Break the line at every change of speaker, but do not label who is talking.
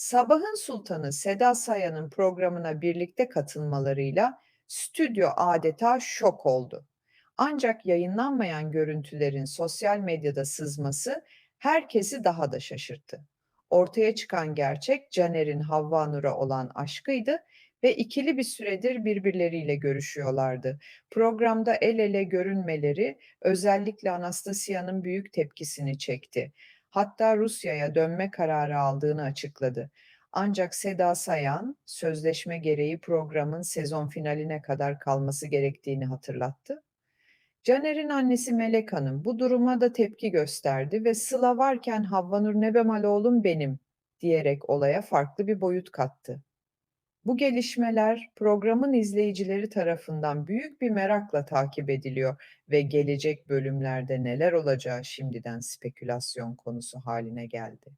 Sabahın Sultanı Seda Sayan'ın programına birlikte katılmalarıyla stüdyo adeta şok oldu. Ancak yayınlanmayan görüntülerin sosyal medyada sızması herkesi daha da şaşırttı. Ortaya çıkan gerçek Caner'in Havva Nur'a olan aşkıydı ve ikili bir süredir birbirleriyle görüşüyorlardı. Programda el ele görünmeleri özellikle Anastasia'nın büyük tepkisini çekti. Hatta Rusya'ya dönme kararı aldığını açıkladı. Ancak Seda Sayan, sözleşme gereği programın sezon finaline kadar kalması gerektiğini hatırlattı. Caner'in annesi Melek Hanım bu duruma da tepki gösterdi ve Sıla varken Havvanur Nebemal oğlum benim diyerek olaya farklı bir boyut kattı. Bu gelişmeler programın izleyicileri tarafından büyük bir merakla takip ediliyor ve gelecek bölümlerde neler olacağı şimdiden spekülasyon konusu haline geldi.